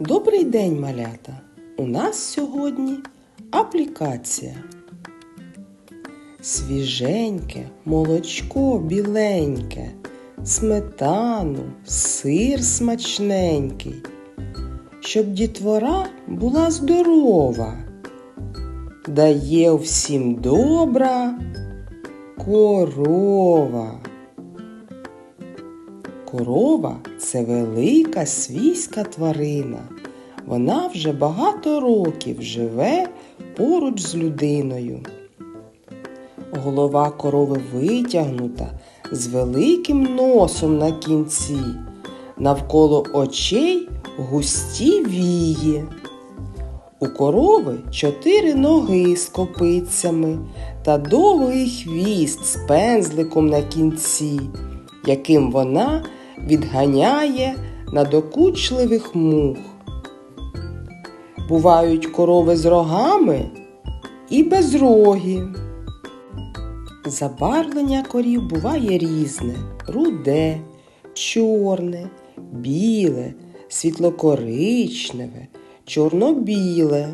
Добрий день, малята! У нас сьогодні аплікація. Свіженьке, молочко біленьке, сметану, сир смачненький, щоб дітвора була здорова, дає всім добра корова. Корова це велика свійська тварина. Вона вже багато років живе поруч з людиною. Голова корови витягнута з великим носом на кінці, навколо очей густі вії. У корови чотири ноги з копицями та довгий хвіст з пензликом на кінці, яким вона відганяє надокучливих мух. Бувають корови з рогами і безрогі. Забарвлення корів буває різне руде, чорне, біле, світлокоричневе, чорно-біле.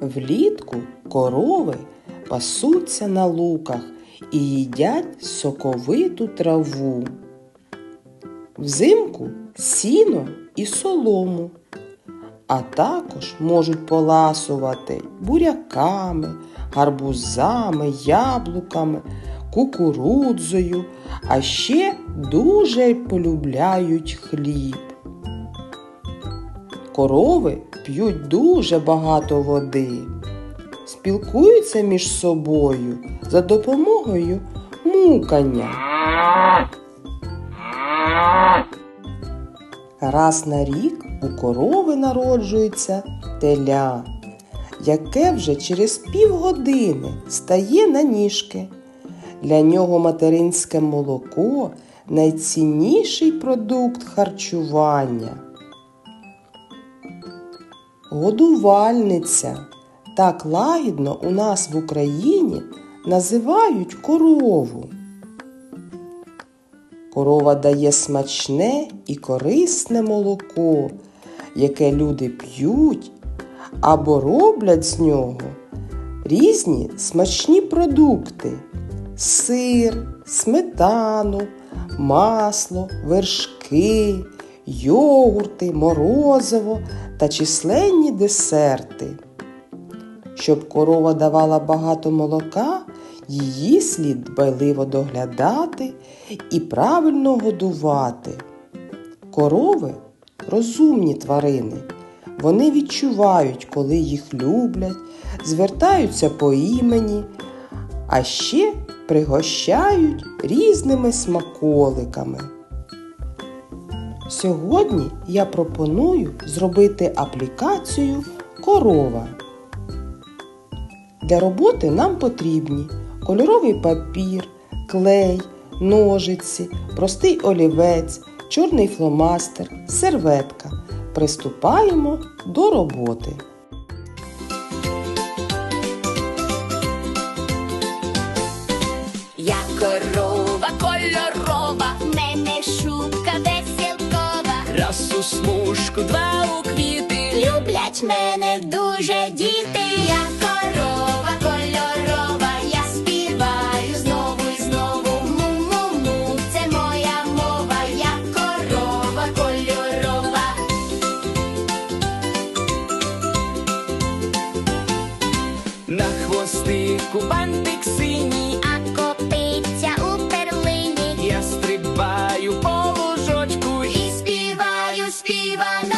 Влітку корови пасуться на луках і їдять соковиту траву. Взимку сіно і солому, а також можуть поласувати буряками, гарбузами, яблуками, кукурудзою, а ще дуже полюбляють хліб. Корови п'ють дуже багато води, спілкуються між собою за допомогою мукання. Раз на рік у корови народжується теля, яке вже через півгодини стає на ніжки. Для нього материнське молоко найцінніший продукт харчування. Годувальниця. Так лагідно у нас в Україні називають корову. Корова дає смачне і корисне молоко, яке люди п'ють або роблять з нього різні смачні продукти сир, сметану, масло, вершки, йогурти, морозиво та численні десерти. Щоб корова давала багато молока, її слід дбайливо доглядати і правильно годувати. Корови розумні тварини. Вони відчувають, коли їх люблять, звертаються по імені, а ще пригощають різними смаколиками. Сьогодні я пропоную зробити аплікацію корова. Для роботи нам потрібні кольоровий папір, клей, ножиці, простий олівець, чорний фломастер, серветка. Приступаємо до роботи. Я корова кольорова, в мене шубка веселкова. Раз у смужку, два у квіти. Люблять мене дуже діти. Я корова хвостику бантик синій, А копиця у перлині. я стрибаю по лужочку І співаю співаночку,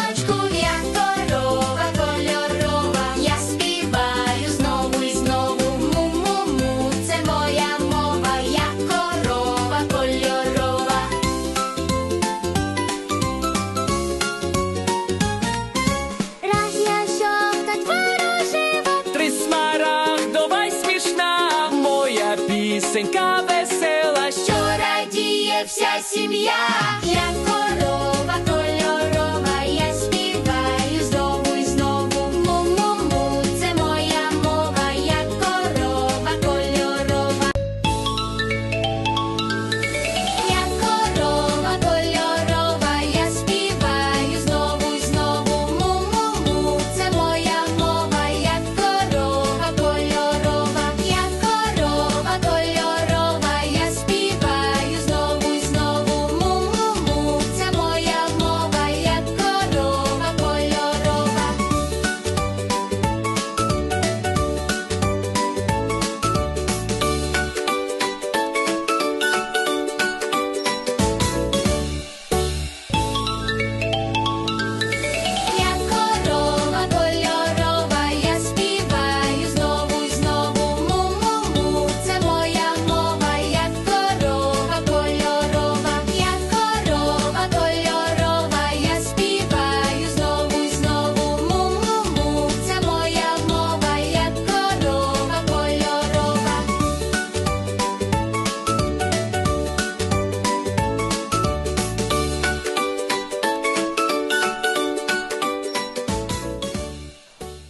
пісенька весела, що радіє вся сім'я, я